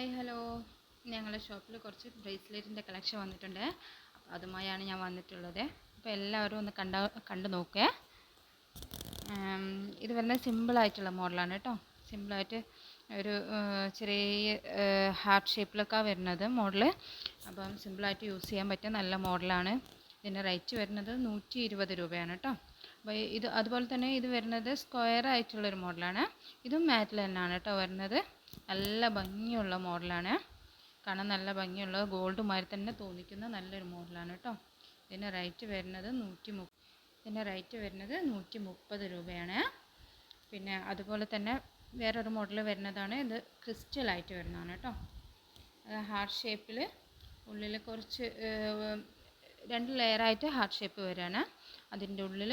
Hi hello. ഞങ്ങളുടെ ഷോപ്പിൽ കുറച്ച് ബ്രേസ്ലെറ്റിന്റെ കളക്ഷൻ വന്നിട്ടുണ്ട്. അപ്പോൾ അതുമായാണ് ഞാൻ വന്നിട്ടുള്ളത്. അപ്പോൾ എല്ലാവരും ഒന്ന് കണ്ട കണ്ടു നോക്കേ. ഇത് വരുന്നത് സിമ്പിളായിട്ടുള്ള മോഡലാണ് കേട്ടോ. സിമ്പിളായിട്ട് ഒരു ചെറിയ ഹാർട്ട് ഷേപ്പിലൊക്കെ വരുന്നത് മോഡൽ അപ്പം സിമ്പിളായിട്ട് യൂസ് ചെയ്യാൻ പറ്റിയ നല്ല മോഡലാണ്. ഇതിന്റെ റേറ്റ് വരുന്നത് നൂറ്റി ഇരുപത് രൂപയാണ് കേട്ടോ. അപ്പോൾ ഇത് അതുപോലെ തന്നെ ഇത് വരുന്നത് സ്ക്വയർ ആയിട്ടുള്ളൊരു മോഡലാണ്. ഇതും മാറ്റിൽ തന്നെയാണ് കേട്ടോ വരുന്നത്. നല്ല ഭംഗിയുള്ള മോഡലാണ്. കാണാൻ നല്ല ഭംഗിയുള്ള ഗോൾഡ് മാതിരി തന്നെ തോന്നിക്കുന്ന നല്ലൊരു മോഡലാണ് കേട്ടോ. ഇതിന്റെ റേറ്റ് വരുന്നത് നൂറ്റി മു ഇതിന്റെ റേറ്റ് വരുന്നത് നൂറ്റി മുപ്പത് രൂപയാണ്. പിന്നെ അതുപോലെ തന്നെ വേറൊരു മോഡൽ വരുന്നതാണ്. ഇത് ക്രിസ്റ്റലായിട്ട് വരുന്നതാണ് കേട്ടോ. ഹാർട്ട് ഷേപ്പിൽ ഉള്ളിൽ കുറച്ച് രണ്ട് ലെയറായിട്ട് ഹാർട്ട് ഷേപ്പ് വരികയാണ്. അതിന്റെ ഉള്ളിൽ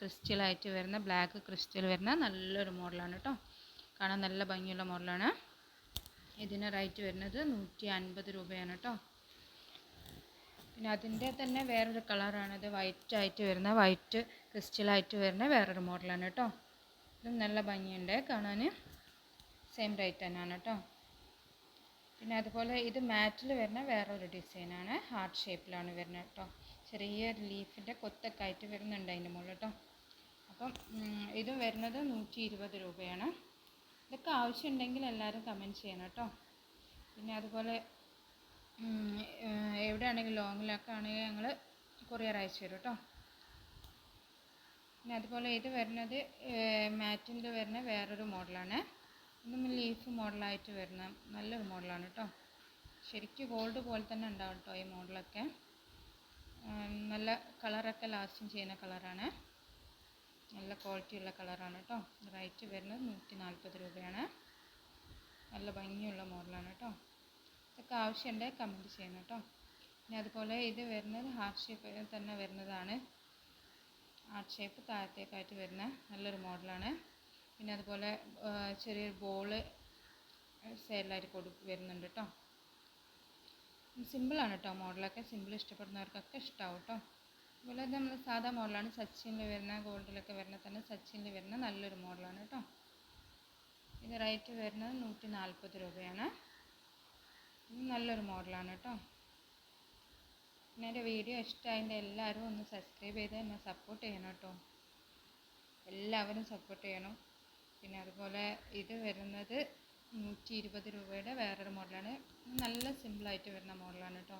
ക്രിസ്റ്റലായിട്ട് വരുന്ന ബ്ലാക്ക് ക്രിസ്റ്റൽ വരുന്ന നല്ലൊരു മോഡലാണ് കേട്ടോ. കാണാൻ നല്ല ഭംഗിയുള്ള മോഡലാണ്. ഇതിന് റേറ്റ് വരുന്നത് നൂറ്റി അൻപത് രൂപയാണ് കേട്ടോ പിന്നെ അതിന്റെ തന്നെ വേറൊരു കളറാണത് വൈറ്റ് ആയിട്ട് വരുന്ന വൈറ്റ് ക്രിസ്റ്റലായിട്ട് വരുന്ന വേറൊരു മോഡലാണ് കേട്ടോ ഇതും നല്ല ഭംഗിയുണ്ട് കാണാൻ. സെയിം റേറ്റ് തന്നെയാണ് കേട്ടോ പിന്നെ അതുപോലെ ഇത് മാറ്റിൽ വരുന്ന വേറൊരു ഡിസൈനാണ് ഹാർട്ട് ഷേപ്പിലാണ് വരുന്നത് കേട്ടോ ചെറിയ ലീഫിന്റെ കൊത്തൊക്കെ ആയിട്ട് വരുന്നുണ്ട് അതിന്റെ മുകളിൽ കേട്ടോ അപ്പം ഇതും വരുന്നത് നൂറ്റി ഇരുപത് രൂപയാണ്. ഇതൊക്കെ ആവശ്യമുണ്ടെങ്കിൽ എല്ലാവരും കമന്റ് ചെയ്യണം കേട്ടോ. പിന്നെ അതുപോലെ എവിടെയാണെങ്കിൽ ലോങ്ങിലൊക്കെ ആണെങ്കിൽ ഞങ്ങൾ കൊറിയർ അയച്ചു തരും കേട്ടോ. പിന്നെ അതുപോലെ ഇത് വരുന്നത് മാറ്റിന്റെ വരുന്ന വേറൊരു മോഡലാണ്. ഇതും ലീഫ് മോഡലായിട്ട് വരുന്ന നല്ലൊരു മോഡലാണ് കേട്ടോ. ശരിക്കും ഗോൾഡ് പോലെ തന്നെ ഉണ്ടാവും കേട്ടോ ഈ മോഡലൊക്കെ നല്ല കളറൊക്കെ ലാസ്റ്റിങ് ചെയ്യുന്ന കളറാണ് നല്ല ക്വാളിറ്റി ഉള്ള കളറാണ് കേട്ടോ റേറ്റ് വരുന്നത് നൂറ്റി നാൽപ്പത് രൂപയാണ്. നല്ല ഭംഗിയുള്ള മോഡലാണ് കേട്ടോ ഇതൊക്കെ ആവശ്യമുണ്ടെങ്കിൽ കമന്റ് ചെയ്യണം കേട്ടോ പിന്നെ അതുപോലെ ഇത് വരുന്നത് ഹാർട്ട് ഷേപ്പ് തന്നെ വരുന്നതാണ്. ഹാർട്ട് ഷേപ്പ് താഴത്തേക്കായിട്ട് വരുന്ന നല്ലൊരു മോഡലാണ് പിന്നെ അതുപോലെ ചെറിയൊരു ബോൾ സൈഡിലായിട്ട് കൊടു വരുന്നുണ്ട് കേട്ടോ സിമ്പിളാണ് കേട്ടോ മോഡലൊക്കെ സിമ്പിൾ ഇഷ്ടപ്പെടുന്നവർക്കൊക്കെ ഇഷ്ടമാവും കേട്ടോ അതുപോലെ നമ്മൾ സാധാ മോഡലാണ്. സച്ചിനിൽ വരുന്ന ഗോൾഡിലൊക്കെ വരുന്ന തന്നെ സച്ചിനിൽ വരുന്ന നല്ലൊരു മോഡലാണ് കേട്ടോ. ഇത് റേറ്റ് വരുന്നത് നൂറ്റി നാൽപ്പത് രൂപയാണ് നല്ലൊരു മോഡലാണ് കേട്ടോ. പിന്നെ എന്റെ വീഡിയോ ഇഷ്ടമായതിന്റെ എല്ലാവരും ഒന്ന് സബ്സ്ക്രൈബ് ചെയ്ത് എന്നെ സപ്പോർട്ട് ചെയ്യണം കേട്ടോ. എല്ലാവരും സപ്പോർട്ട് ചെയ്യണം. പിന്നെ അതുപോലെ ഇത് വരുന്നത് നൂറ്റി ഇരുപത് രൂപയുടെ വേറൊരു മോഡലാണ്. നല്ല സിമ്പിളായിട്ട് വരുന്ന മോഡലാണ് കേട്ടോ.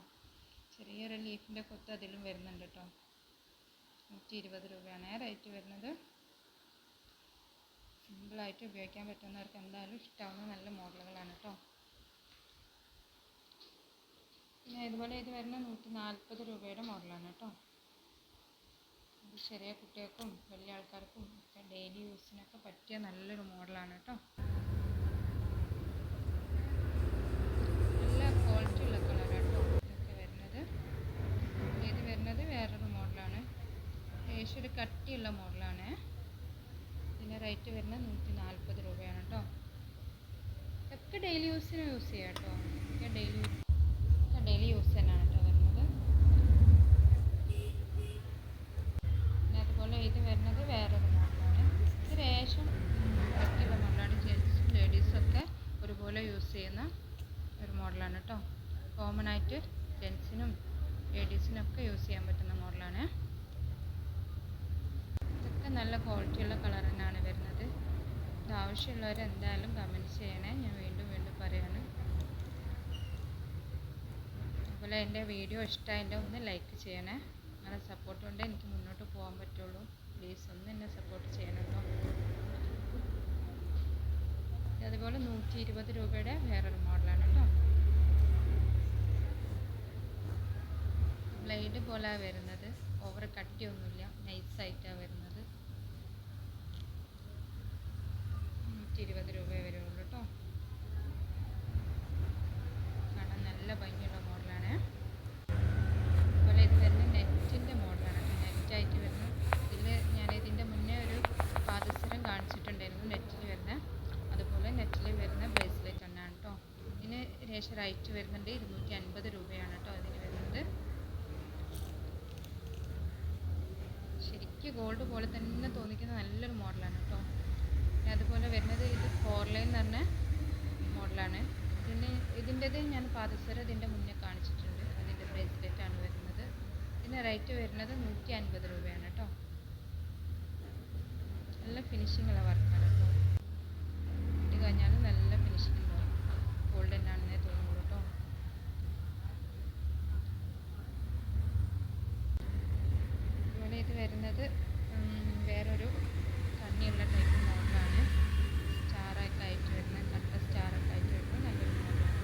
ചെറിയൊരു ലീഫിന്റെ കൊത്ത് അതിലും വരുന്നുണ്ട് കേട്ടോ. നൂറ്റി ഇരുപത് രൂപയാണ് റേറ്റ് വരുന്നത്. സിമ്പിളായിട്ട് ഉപയോഗിക്കാൻ പറ്റുന്നവർക്ക് എന്തായാലും ഇഷ്ടമാവുന്ന നല്ല മോഡലുകളാണ് കേട്ടോ പിന്നെ ഇതുപോലെ ഇത് വരുന്ന നൂറ്റി നാൽപ്പത് രൂപയുടെ മോഡലാണ് കേട്ടോ ഇത് ചെറിയ കുട്ടികൾക്കും വലിയ ആൾക്കാർക്കും ഒക്കെ ഡെയിലി യൂസിനൊക്കെ പറ്റിയ നല്ലൊരു മോഡലാണ് കേട്ടോ നല്ല ക്വാളിറ്റി ഉള്ള കളറാണ് കേട്ടോ ഇതൊക്കെ വരുന്നത് ഇത് വരുന്നത് വേറൊരു മോഡലാണ് ഏകദേശം കട്ടിയുള്ള മോഡലാണ്. ഇതിന്റെ റേറ്റ് വരുന്നത് നൂറ്റി നാൽപ്പത് രൂപയാണ് കേട്ടോ ഇതൊക്കെ ഡെയിലി യൂസിന് യൂസ് ചെയ്യാം കേട്ടോ ഇതൊക്കെ ഡെയിലി ഒക്കെ ഡെയിലി യൂസ് തന്നെയാണ് കേട്ടോ വരുന്നത്. പിന്നെ അതുപോലെ ഇത് വരുന്നത് വേറൊരു മോഡലാണ്. ഇത് ലേശം കട്ടിയുള്ള മോഡലാണ്. ജെൻസും ലേഡീസൊക്കെ ഒരുപോലെ യൂസ് ചെയ്യുന്ന ഒരു മോഡലാണ് കേട്ടോ കോമൺ ആയിട്ട് ജെൻസിനും ലേഡീസിനും ഒക്കെ യൂസ് ചെയ്യാൻ പറ്റുന്ന മോഡലാണ്. ഇതൊക്കെ നല്ല ക്വാളിറ്റിയുള്ള കളർ തന്നെയാണ് വരുന്നത്. ഇത് ആവശ്യമുള്ളവർ എന്തായാലും കമന്റ് ചെയ്യണേ. ഞാൻ വീണ്ടും വീണ്ടും പറയാണ്. അതുപോലെ എന്റെ വീഡിയോ ഇഷ്ടമായതിന്റെ ഒന്ന് ലൈക്ക് ചെയ്യണേ. നിങ്ങളുടെ സപ്പോർട്ട് കൊണ്ട് എനിക്ക് മുന്നോട്ട് പോകാൻ പറ്റുള്ളൂ. പ്ലീസ് ഒന്ന് എന്നെ സപ്പോർട്ട് ചെയ്യണം കേട്ടോ അതുപോലെ നൂറ്റി ഇരുപത് രൂപയുടെ വേറൊരു മോഡലാണ് കേട്ടോ ബ്ലേഡ് പോലെ വരുന്നത്. ഓവർ കട്ടിയൊന്നുമില്ല നൈസായിട്ടാണ് വരുന്നത് നൂറ്റി ഇരുപത് രൂപ വരുള്ളൂ കേട്ടോ കാണാൻ നല്ല ഭംഗിയുള്ള മോഡലാണ് അതുപോലെ ഇത് വരുന്നത് നെറ്റിന്റെ മോഡലാണ് നെറ്റായിട്ട് വരുന്ന ഇതിൽ ഞാൻ ഇതിന്റെ മുന്നേ ഒരു പാദസരം കാണിച്ചിട്ടുണ്ടായിരുന്നു നെറ്റിൽ വരുന്ന അതുപോലെ നെറ്റിൽ വരുന്ന ബ്രേസ്ലെറ്റ് തന്നെയാണ് കേട്ടോ ഇതിന് രേഷ റേറ്റ് വരുന്നുണ്ട് ഇരുന്നൂറ്റി അൻപത് രൂപയാണ് കേട്ടോ അതിന് വരുന്നത്. ശരിക്കും ഗോൾഡ് പോലെ തന്നെ തോന്നിക്കുന്ന നല്ലൊരു മോഡലാണ് കേട്ടോ. അതുപോലെ വരുന്നത് ഇത് ഫോർ ലൈൻ എന്ന് പറഞ്ഞ മോഡലാണ്. ഇതിന് ഇതിന്റെത് ഞാൻ പാദസരം ഇതിന്റെ മുന്നേ കാണിച്ചിട്ടുണ്ട്. അതിന്റെ ബ്രേസ്ലെറ്റ് ആണ് വരുന്നത്. ഇതിന് റേറ്റ് വരുന്നത് നൂറ്റി അൻപത് രൂപയാണ് കേട്ടോ. നല്ല ഫിനിഷിങ്ങുള്ള വർക്കാണ് കേട്ടോ. ഇട്ട് കഴിഞ്ഞാൽ നല്ല ഫിനിഷിംഗ് ഉണ്ടാവും ഗോൾഡൻ ആണെന്നേ തോന്നുള്ളൂ കേട്ടോ അതുപോലെ ഇത് വരുന്നത് വേറൊരു കണ്ണിയുള്ള ടൈപ്പ് മോഡലാണ്. സ്റ്റാറൊക്കെ ആയിട്ട് വരുന്ന കട്ട സ്റ്റാറൊക്കെ ആയിട്ട് വരുന്ന നല്ലൊരു മോഡലാണ്.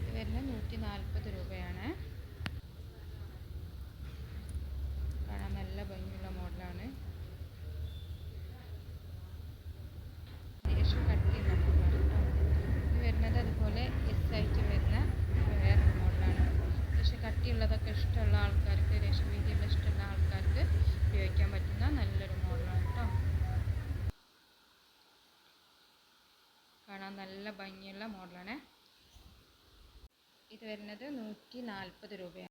ഇത് വരുന്നത് നൂറ്റി നാൽപ്പത് രൂപയാണ്. കാണാൻ നല്ല ഭംഗിയുള്ള മോഡലാണ് ലേശം കട്ടിയുള്ള മോഡലാണ് കേട്ടോ ഇത് വരുന്നത് അതുപോലെ എസ് ആയിട്ട് വരുന്ന വേറൊരു മോഡലാണ് ലേശം കട്ടിയുള്ളതൊക്കെ ഇഷ്ടമുള്ള ആൾക്കാർക്ക് ലേശം വീതിയുള്ള ഇഷ്ടമുള്ള ആൾക്കാർക്ക് ഉപയോഗിക്കാൻ പറ്റുന്ന നല്ലൊരു മോഡലാണ് കേട്ടോ കാണാൻ നല്ല ഭംഗിയുള്ള മോഡലാണ്. ഇത് വരുന്നത് നൂറ്റി നാൽപ്പത് രൂപയാണ്.